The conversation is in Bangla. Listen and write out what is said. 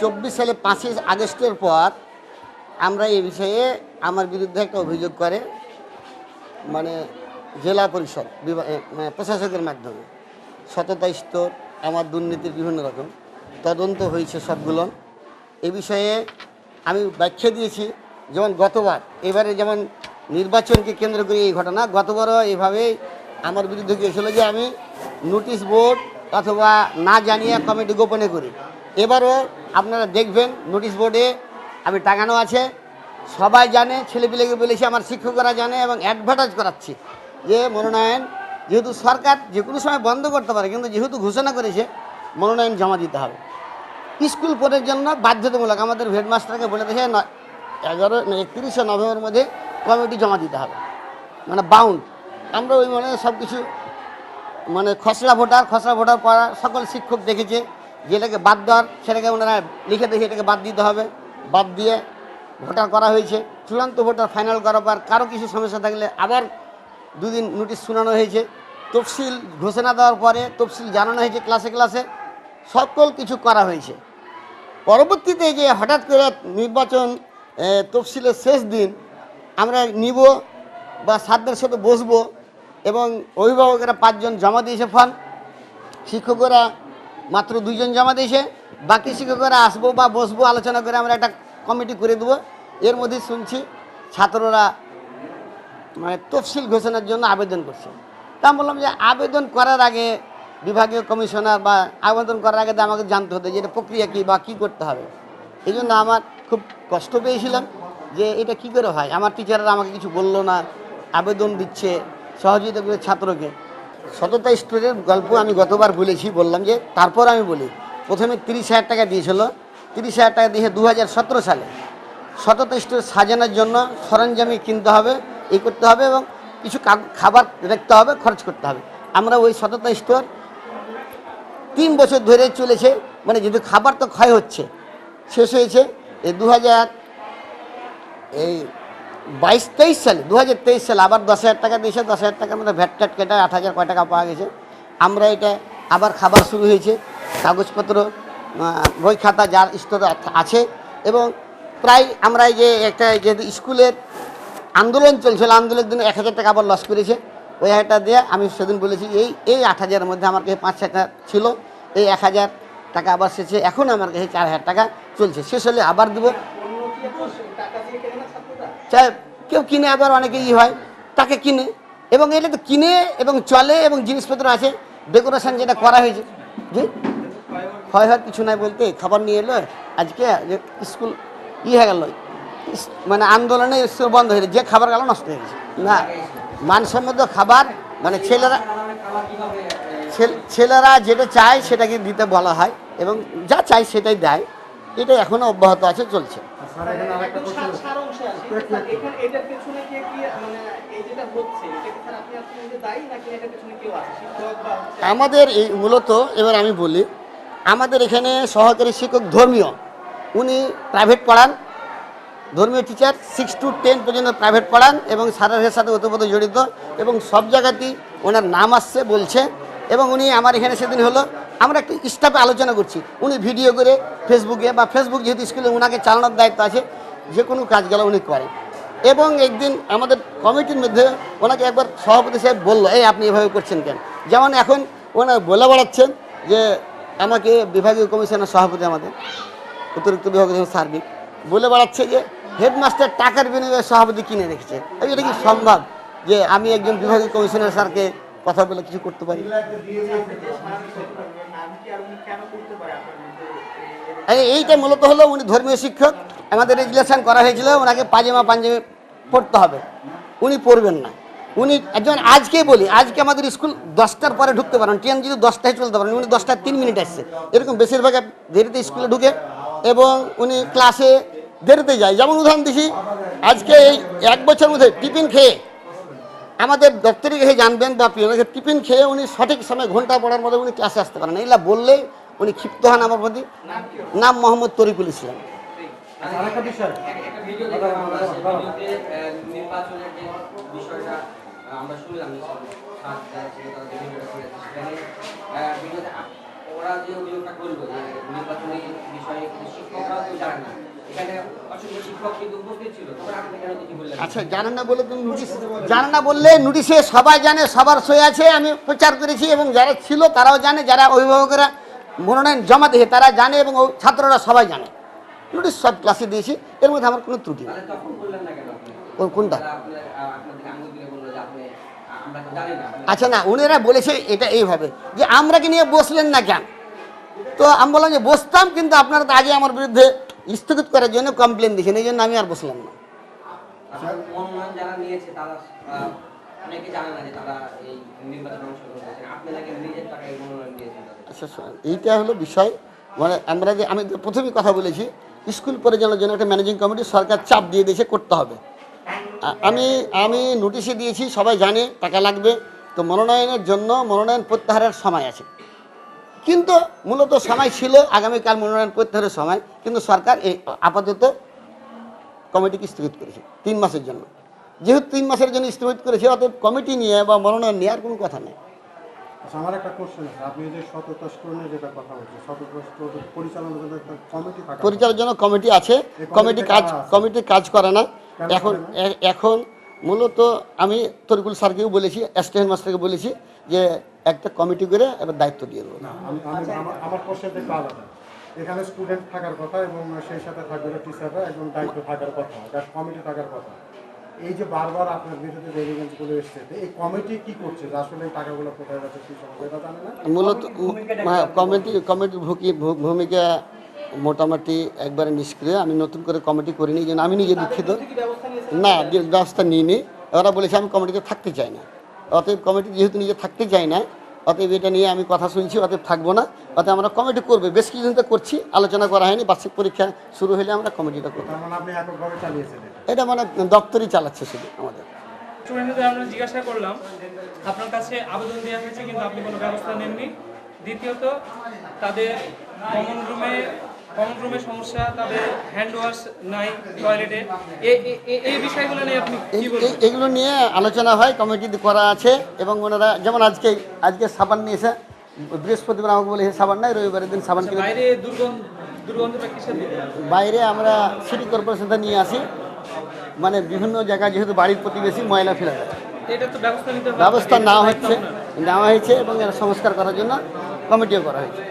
চব্বিশ সালে পাঁচই আগস্টের পর আমরা এই বিষয়ে আমার বিরুদ্ধে একটা অভিযোগ করে মানে জেলা পরিষদ মানে প্রশাসকের মাধ্যমে। সততা স্তর আমার দুর্নীতির বিভিন্ন রকম। তদন্ত হয়েছে সবগুলো। এ বিষয়ে আমি ব্যাখ্যা দিয়েছি, যেমন গতবার, এবারে যেমন নির্বাচনকে কেন্দ্র করে এই ঘটনা, গতবারও এভাবেই আমার বিরুদ্ধে গিয়েছিল যে আমি নোটিশ বোর্ড অথবা না জানিয়ে কমিটি গোপনে করি। এবারও আপনারা দেখবেন নোটিশ বোর্ডে আমি টাঙানো আছে। সবাই জানে, ছেলেপিলেকে বলেছি, আমার শিক্ষকরা জানে এবং অ্যাডভার্টাইজ করাচ্ছি যে, মনোনয়ন যেহেতু সরকার যে কোনো সময় বন্ধ করতে পারে, কিন্তু যেহেতু ঘোষণা করেছে, মনোনয়ন জমা দিতে হবে। স্কুল পড়ার জন্য বাধ্যতামূলক আমাদের হেডমাস্টারকে বলে দেখে এগারো একত্রিশে নভেম্বরের মধ্যে কমিটি জমা দিতে হবে। মানে বাউন্ড আমরা ওই মানে সব কিছু মানে খসড়া ভোটার খসড়া ভোটার পড়া, সকল শিক্ষক দেখেছে। যেটাকে বাদ দেওয়ার, সেটাকে ওনারা লিখে দেখে এটাকে বাদ দিতে হবে। বাদ দিয়ে ভোটার করা হয়েছে। চূড়ান্ত ভোটার ফাইনাল করার পর কারও কিছু সমস্যা থাকলে আবার দুদিন নোটিশ শোনানো হয়েছে। তফসিল ঘোষণা দেওয়ার পরে তফসিল জানানো হয়েছে ক্লাসে ক্লাসে সকল কিছু করা হয়েছে। পরবর্তীতে যে হঠাৎ করে নির্বাচন তফসিলের শেষ দিন আমরা নিব বা সাতদের সাথে বসবো এবং অভিভাবকেরা পাঁচজন জমা দিয়েছে ফর্ম শিক্ষকরা মাত্র দুইজন জমা দিয়েছে বাকি শিক্ষকরা আসব বা বসবো, আলোচনা করে আমরা একটা কমিটি করে দেবো। এর মধ্যে শুনছি ছাত্ররা মানে তফসিল ঘোষণার জন্য আবেদন করছে। তা বললাম যে আবেদন করার আগে বিভাগীয় কমিশনার বা আবেদন করার আগে আমাকে জানতে হতো যে এটা প্রক্রিয়া কী বা কী করতে হবে। এই জন্য আমার খুব কষ্ট পেয়েছিলাম যে এটা কি করে হয়? আমার টিচাররা আমাকে কিছু বলল না, আবেদন দিচ্ছে সহযোগিতা করে ছাত্রকে। সততা স্টোরের গল্প আমি গতবার বলেছি, বললাম যে তারপর আমি বলি। প্রথমে তিরিশ হাজার টাকা দিয়েছিল। তিরিশ হাজার টাকা দিয়ে দু হাজার সতেরো সালে সততা স্টোর সাজানোর জন্য সরঞ্জামি কিনতে হবে এই করতে হবে এবং কিছু খাবার রাখতে হবে, খরচ করতে হবে। আমরা ওই সততা স্টোর তিন বছর ধরে চলেছে মানে যেহেতু খাবার তো ক্ষয় হচ্ছে, শেষ হয়েছে, এই দু হাজার এই বাইশ তেইশ সালে দু হাজার তেইশ সালে আবার দশ হাজার টাকা দিয়েছে, দশ হাজার টাকার মধ্যে ভ্যাট ট্যাট কেটে আট হাজার কয় টাকা পাওয়া গেছে। আমরা এটা আবার খাবার শুরু হয়েছে, কাগজপত্র বই খাতা যার স্তরে আছে এবং প্রায় আমরা এই যে একটা যেহেতু স্কুলের আন্দোলন চলছিল, আন্দোলনের দিনে এক হাজার টাকা আবার লস করেছে। ওই হাজারটা দিয়ে আমি সেদিন বলেছি, এই এই আট হাজারের মধ্যে আমার কাছে পাঁচ হাজার ছিল, এই এক হাজার টাকা আবার শেষে এখন আমার কাছে চার হাজার টাকা চলছে। শেষ হলে আবার দেবো। চাই কেউ কিনে, আবার অনেকে ই হয়, তাকে কিনে। এবং এটা তো কিনে এবং চলে এবং জিনিসপত্র আছে ডেকোরেশন যেটা করা হয়েছে। জি? ক্ষয় হওয়ার কিছু নাই বলতে, খাবার নিয়ে এলো, আজকে স্কুল ই হয়ে গেল। মানে আন্দোলনে স্কুল বন্ধ হয়ে যে খাবার গেল নষ্ট হয়ে গেছে। না, মানসম্মত খাবার মানে ছেলেরা, ছেল- ছেলেরা যেটা চায় সেটাকে দিতে বলা হয়, এবং যা চায় সেটাই দেয়। এটা এখনও অব্যাহত আছে চলছে। এখানে এটার পেছনে কে কি মানে আমাদের এই মূলত এবার আমি বলি আমাদের এখানে সহকারী শিক্ষক ধর্মীয়। উনি প্রাইভেট পড়ান ধর্মীয় টিচার সিক্স টু টেন পর্যন্ত প্রাইভেট পড়ান এবং স্যারের সাথে ওতপ্রোত জড়িত এবং সব জায়গাতেই ওনার নাম আসছে বলছে। এবং উনি আমার এখানে সেদিন হলো আমরা একটু স্টাফে আলোচনা করছি। উনি ভিডিও করে ফেসবুকে বা ফেসবুক যেহেতু স্কুলে ওনাকে চালানোর দায়িত্ব আছে, যে কোনো কাজ গেলে উনি করেন এবং একদিন আমাদের কমিটির মধ্যে ওনাকে একবার সভাপতি সাহেব বলল, এই আপনি এভাবে করছেন কেন? যেমন এখন ওনার বলে বেড়াচ্ছেন যে, আমাকে বিভাগীয় কমিশনের সভাপতি আমাদের, অতিরিক্ত বিভাগীয় সার্বিক বলে বেড়াচ্ছে যে হেডমাস্টার টাকার বিনিময়ে সভাপতি কিনে রেখেছে। এটা কি সম্ভব যে আমি একজন বিভাগীয় কমিশনার স্যারকে কথা বলে কিছু করতে পারি? এইটা মূলত হলো উনি ধর্মীয় শিক্ষক। আমাদের রেগুলেশন করা হয়েছিল, ওনাকে পাজামা পাঞ্জাবি পড়তে হবে। উনি পড়বেন না। উনি একজন আজকে বলি, আজকে আমাদের স্কুল দশটার পরে ঢুকতে পারেন ট্রেন যদি দশটায় চলতে পারেন, উনি দশটার তিন মিনিট আসছে। এরকম বেশিরভাগ দেরিতে স্কুলে ঢুকে এবং উনি ক্লাসে দেরিতে যায়। যেমন উদাহরণ দিছি, আজকে এই এক বছর মধ্যে টিফিন খেয়ে আমাদের দপ্তরে গিয়ে জানবেন বা পিওনকে টিফিন খেয়ে উনি সঠিক সময় ঘণ্টা পড়ার মধ্যে উনি ক্লাসে আসতে পারেন এগুলা বললেই উনি ক্ষিপ্ত হন আমার প্রতি। নাম মোহাম্মদ তরিকুল ইসলাম। আমরা শুনলাম ওরা যে অভিযোগটা করল যে নির্বাচনী বিষয়ে কিছু শিক্ষক এখানে অসংখ্য শিক্ষক কিন্তু উপস্থিত ছিল। তখন আপনি কেন কিছু বললেন না? আচ্ছা জানে না বলে তুমি নোটিশ জানে না বললে নোটিশে সবাই জানে সবার সই আছে আমি প্রচার করেছি এবং যারা ছিল তারাও জানে যারা অভিভাবকেরা মনোনয়ন জমা দিয়েছে তারা জানে এবং ছাত্ররা সবাই জানে। নোটিশ সব ক্লাসে দিয়েছি এর মধ্যে আমার কোনো ত্রুটি নেই। কোনটা? আচ্ছা না ওনারা বলেছে এটা এইভাবে যে আমরাকে নিয়ে বসলেন না কেন? তো আমি বললাম যে বসতাম কিন্তু আপনারা তো আগে আমার বিরুদ্ধে স্থগিত করার জন্য কমপ্লেন দিয়েছেন এই জন্য আমি আর বসলাম না। আচ্ছা শোনেন, এইটা হলো বিষয়। মানে আমরা যে আমি প্রথমেই কথা বলেছি স্কুল পরিচালনার জন্য একটা ম্যানেজিং কমিটি সরকার চাপ দিয়ে দিয়েছে করতে হবে। আমি আমি নোটিশে দিয়েছি সবাই জানে টাকা লাগবে। তো মনোনয়নের জন্য মনোনয়ন প্রত্যাহারের সময় আছে। কিন্তু মূলত সময় ছিল আগামীকাল মনোনয়ন প্রত্যাহারের সময় কিন্তু সরকার এই আপাতত কমিটিকে স্থগিত করেছে তিন মাসের জন্য। যেহেতু তিন মাসের জন্য স্থগিত করেছে অতএব কমিটি নিয়ে বা মনোনয়ন নেওয়ার কোনো কথা নেই। আচ্ছা আমার একটা কোশ্চেন আছে। আপনি যে যেটা কথা বলছেন পরিচালনার জন্য একটা কমিটি পরিচালনার জন্য কমিটি আছে। কমিটি কাজ কমিটি কাজ করে না। এখন এখন মূলত আমি তরিকুল স্যারকেও বলেছি অ্যাসিস্ট্যান্ট মাস্টারকে বলেছি যে একটা কমিটি করে এবার দায়িত্ব দিয়ে দেবো। আমার একটু আলাদা। এখানে স্টুডেন্ট থাকার কথা এবং সেই সাথে থাকবে টিচাররা দায়িত্ব থাকার কথা কমিটি থাকার কথা। এই যে বারবার আপনার বিরুদ্ধে এসছে এই কমিটি কি করছে? আসলে এই টাকাগুলো কোথায় যাচ্ছে কি সমস্যা এটা জানে না? মূলত কমিটি কমিটির ভূকি- ভূমিকা মোটামুটি একবারে নিষ্ক্রিয়। আমি নতুন করে কমিটি করিনি জন্য আমি নিজে দুঃখিত। না যে ব্যবস্থা নিইনি। ওরা বলেছে আমি কমিটিতে থাকতে চাই না। অতএব কমিটি যেহেতু নিজে থাকতে চাই না অতএব এটা নিয়ে আমি কথা শুনছি অতএব থাকব না। অতএব আমরা কমিটি করবে। বেশ কিছুদিন তো করছি আলোচনা করা হয়নি বার্ষিক পরীক্ষা শুরু হলে আমরা কমিটিটা করব। মানে এটা। এটা মানে দপ্তরই চালাচ্ছে শুধু আমাদের। আমরা জিজ্ঞাসা করলাম আপনার কাছে আবেদন দেওয়া হয়েছে কিন্তু আপনি কোনো ব্যবস্থা নেননি। দ্বিতীয়ত তাদের কমন রুমে কমন সমস্যা তাদের হ্যান্ড ওয়াশ নাই টয়লেটে এই বিষয়গুলো নিয়ে আপনি এগুলো নিয়ে আলোচনা হয় কমিটি করা আছে এবং ওনারা যেমন আজকে আজকে সাবান নিয়েছে বৃহস্পতিবার আমাকে বলেছে সাবান নাই রবিবারের দিন সাবান কিনে বাইরে বাইরে আমরা সিটি কর্পোরেশন নিয়ে আসি মানে বিভিন্ন জায়গায় যেহেতু বাড়ির প্রতিবেশী ময়লা ফেলা যায় ব্যবস্থা নেওয়া হচ্ছে। নেওয়া হয়েছে এবং এর সংস্কার করার জন্য কমিটিও করা হয়েছে।